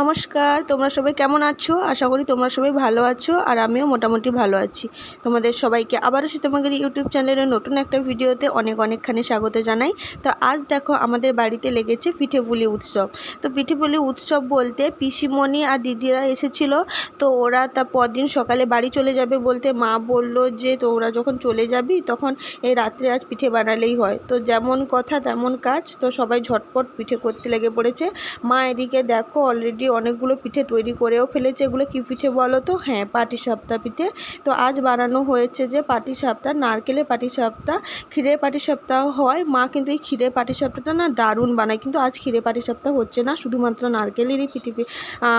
নমস্কার, তোমরা সবাই কেমন আছো? আশা করি তোমরা সবাই ভালো আছো আর আমিও মোটামুটি ভালো আছি। তোমাদের সবাইকে আবারও সে তোমাদের ইউটিউব চ্যানেলের নতুন একটা ভিডিওতে অনেক অনেকখানি স্বাগত জানাই। তো আজ দেখো আমাদের বাড়িতে লেগেছে পিঠে পুলি উৎসব। তো পিঠে পুলি উৎসব বলতে পিসিমণি আর দিদিরা এসেছিল, তো ওরা তা পরদিন সকালে বাড়ি চলে যাবে বলতে মা বলল যে তো ওরা যখন চলে যাবি তখন এই রাত্রে আজ পিঠে বানালেই হয়। তো যেমন কথা তেমন কাজ, তো সবাই ঝটপট পিঠে করতে লেগে পড়েছে। মা এদিকে দেখো অলরেডি অনেকগুলো পিঠে তৈরি করেও ফেলেছে। এগুলো কী পিঠে বলো তো? হ্যাঁ পাটিসাপটা পিঠে। তো আজ বানানো হয়েছে যে পাটি পাটিসাপটা নারকেলের পাটি পাটিসাপটা ক্ষীরের পাটিসাপটাও হয়। মা কিন্তু এই ক্ষীরের পাটিসাপটাটা না দারুণ বানায়। কিন্তু আজ ক্ষীরে পাটিসাপটা হচ্ছে না, শুধুমাত্র নারকেলেরই পিঠে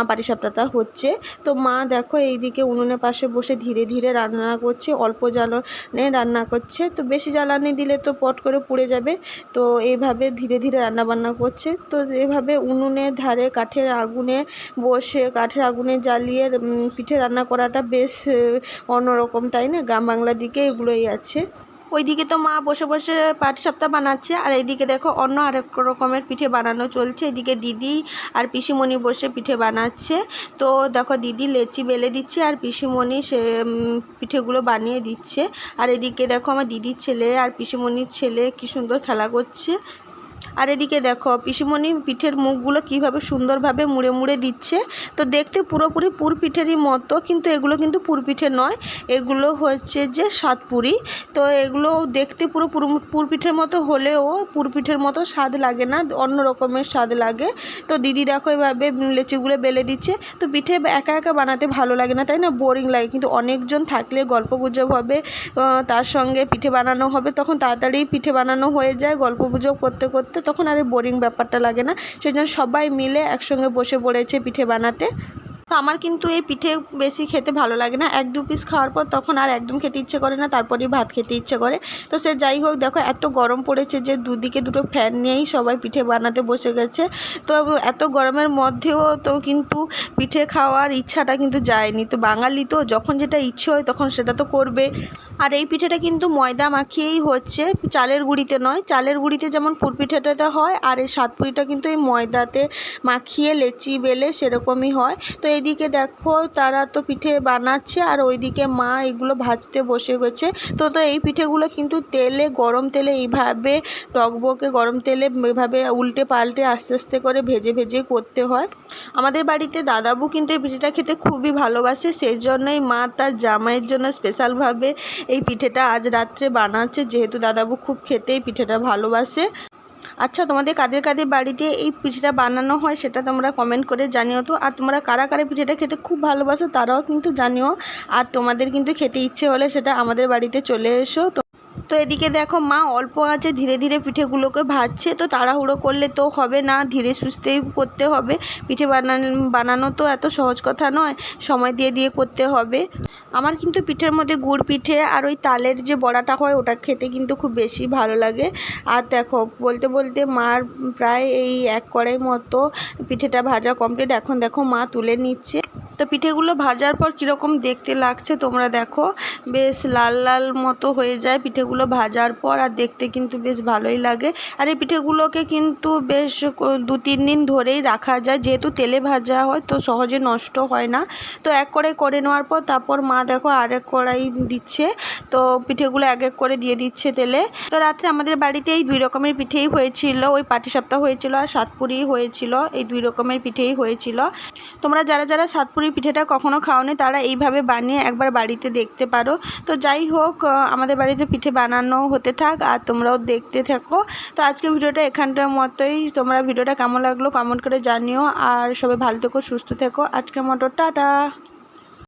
পাটিসাপটাটা হচ্ছে। তো মা দেখো এইদিকে উনুনের পাশে বসে ধীরে ধীরে রান্না করছে, অল্প জ্বালানে রান্না করছে। তো বেশি জ্বালানি দিলে তো পট করে পুড়ে যাবে। তো এইভাবে ধীরে ধীরে রান্না বান্না করছে। তো এভাবে উনুনের ধারে, কাঠের আগুনে বসে কাঠের আগুনে জ্বালিয়ে পিঠে রান্না করাটা বেশ অন্যরকম, তাই না? গ্রাম বাংলার দিকে এগুলোই আছে। ওইদিকে তো মা বসে বসে পাটিসাপটা বানাচ্ছে, আর এইদিকে দেখো অন্য আরেক রকমের পিঠে বানানো চলছে। এদিকে দিদি আর পিসিমণি বসে পিঠে বানাচ্ছে। তো দেখো দিদি লেচি বেলে দিচ্ছে আর পিসিমণি সে পিঠেগুলো বানিয়ে দিচ্ছে। আর এদিকে দেখো আমার দিদির ছেলে আর পিসিমণির ছেলে কি সুন্দর খেলা করছে। আর এদিকে দেখো, পিসিমণি পিঠের মুখগুলো কীভাবে সুন্দরভাবে মুড়ে মুড়ে দিচ্ছে। তো দেখতে পুরোপুরি পুর পিঠেরই মতো, কিন্তু এগুলো কিন্তু পুর পিঠে নয়, এগুলো হচ্ছে যে সাতপুরি তো এগুলো দেখতে পুরো পুর পিঠের মতো হলেও পুর পিঠের মতো স্বাদ লাগে না, অন্য রকমের স্বাদ লাগে। তো দিদি দেখো এভাবে লেচিগুলো বেলে দিচ্ছে। তো পিঠে একা একা বানাতে ভালো লাগে না, তাই না? বোরিং লাগে, কিন্তু অনেকজন থাকলে গল্প গুজব হবে তার সঙ্গে পিঠে বানানো হবে, তখন তাড়াতাড়ি পিঠে বানানো হয়ে যায় গল্প গুজব করতে করতে। তখন আর বোরিং ব্যাপারটা লাগে না। সেই জন্য সবাই মিলে একসঙ্গে বসে পড়েছে পিঠে বানাতে। তো আমার কিন্তু এই পিঠে বেশি খেতে ভালো লাগে না। এক দু পিস খাওয়ার পর তখন আর একদম খেতে ইচ্ছে করে না, তারপরেই ভাত খেতে ইচ্ছে করে। তো সে যাই হোক, দেখো এত গরম পড়েছে যে দুদিকে দুটো ফ্যান নিয়েই সবাই পিঠে বানাতে বসে গেছে। তো এত গরমের মধ্যেও তো কিন্তু পিঠে খাওয়ার ইচ্ছাটা কিন্তু যায়নি। তো বাঙালি তো যখন যেটা ইচ্ছে হয় তখন সেটা তো করবে। আর এই পিঠেটা কিন্তু ময়দা মাখিয়েই হচ্ছে, চালের গুঁড়িতে নয়। চালের গুঁড়িতে যেমন পুর পিঠেটাতে হয়, আর এই সাতপুরিটা কিন্তু এই ময়দাতে মাখিয়ে লেচি বেলে সেরকমই হয়। তো এইদিকে দেখো, তারা তো পিঠে বানাচ্ছে আর ওইদিকে মা এগুলো ভাজতে বসে গেছে। তো তো এই পিঠেগুলো কিন্তু তেলে, গরম তেলে এইভাবে টকবকে গরম তেলে এভাবে উল্টে পাল্টে আস্তে আস্তে করে ভেজে ভেজে করতে হয়। আমাদের বাড়িতে দাদাবু কিন্তু এই পিঠেটা খেতে খুবই ভালোবাসে সেই জন্যই মা তার জামাইয়ের জন্য স্পেশালভাবে এই পিঠেটা আজ রাত্রে বানাচ্ছে। যেহেতু দাদাবু খুব খেতে এই পিঠেটা ভালোবাসে। আচ্ছা তোমাদের কাদের কাদের বাড়িতে এই পিঠেটা বানানো হয় সেটা তোমরা কমেন্ট করে জানিও তো। আর তোমরা কারা কারা পিঠেটা খেতে খুব ভালোবাসো তারাও কিন্তু জানিও। আর তোমাদের কিন্তু খেতে ইচ্ছে হলে সেটা আমাদের বাড়িতে চলে এসো। তো এদিকে দেখো মা অল্প আছে, ধীরে ধীরে পিঠেগুলোকে ভাজছে, তো তাড়াহুড়ো করলে তো হবে না, ধীরে সুস্থেই করতে হবে। পিঠে বানানো বানানো তো এত সহজ কথা নয়, সময় দিয়ে দিয়ে করতে হবে। আমার কিন্তু পিঠের মধ্যে গুড় পিঠে আর ওই তালের যে বড়াটা হয়, ওটা খেতে কিন্তু খুব বেশি ভালো লাগে। আর দেখো, বলতে বলতে মার প্রায় এই এক কড়াই মতো পিঠেটা ভাজা কমপ্লিট এখন দেখো মা তুলে নিচ্ছে। তো পিঠেগুলো ভাজার পর কীরকম দেখতে লাগছে তোমরা দেখো। বেশ লাল লাল মতো হয়ে যায় পিঠেগুলো ভাজার পর আর দেখতে কিন্তু বেশ ভালোই লাগে। আর এই পিঠেগুলোকে কিন্তু বেশ দু তিন দিন ধরেই রাখা যায়। যেহেতু তেলে ভাজা হয় তো সহজে নষ্ট হয় না। তো এক কড়াই করে নেওয়ার পর তারপর মা দেখো আরেক কড়াই দিচ্ছে। তো পিঠেগুলো এক এক করে দিয়ে দিচ্ছে তেলে। তো রাত্রে আমাদের বাড়িতে এই দুই রকমের পিঠেই হয়েছিল। ওই পাটিসাপটা হয়েছিল আর সাতপুরি হয়েছিল। এই দুই রকমের পিঠেই হয়েছিল। তোমরা যারা যারা সাতপুরি পুরি পিঠেটা কখনও খাওনি, তারা এইভাবে বানিয়ে একবার বাড়িতে দেখতে পারো। তো যাই হোক আমাদের বাড়িতে পিঠে বানানো হতে থাক আর তোমরাও দেখতে থাকো। তো আজকে ভিডিওটা এখানটার মতোই। তোমরা ভিডিওটা কেমন লাগল কমেন্ট করে জানিও। আর সবাই ভালো থেকো, সুস্থ থেকো। আজকের মতো, টাটা।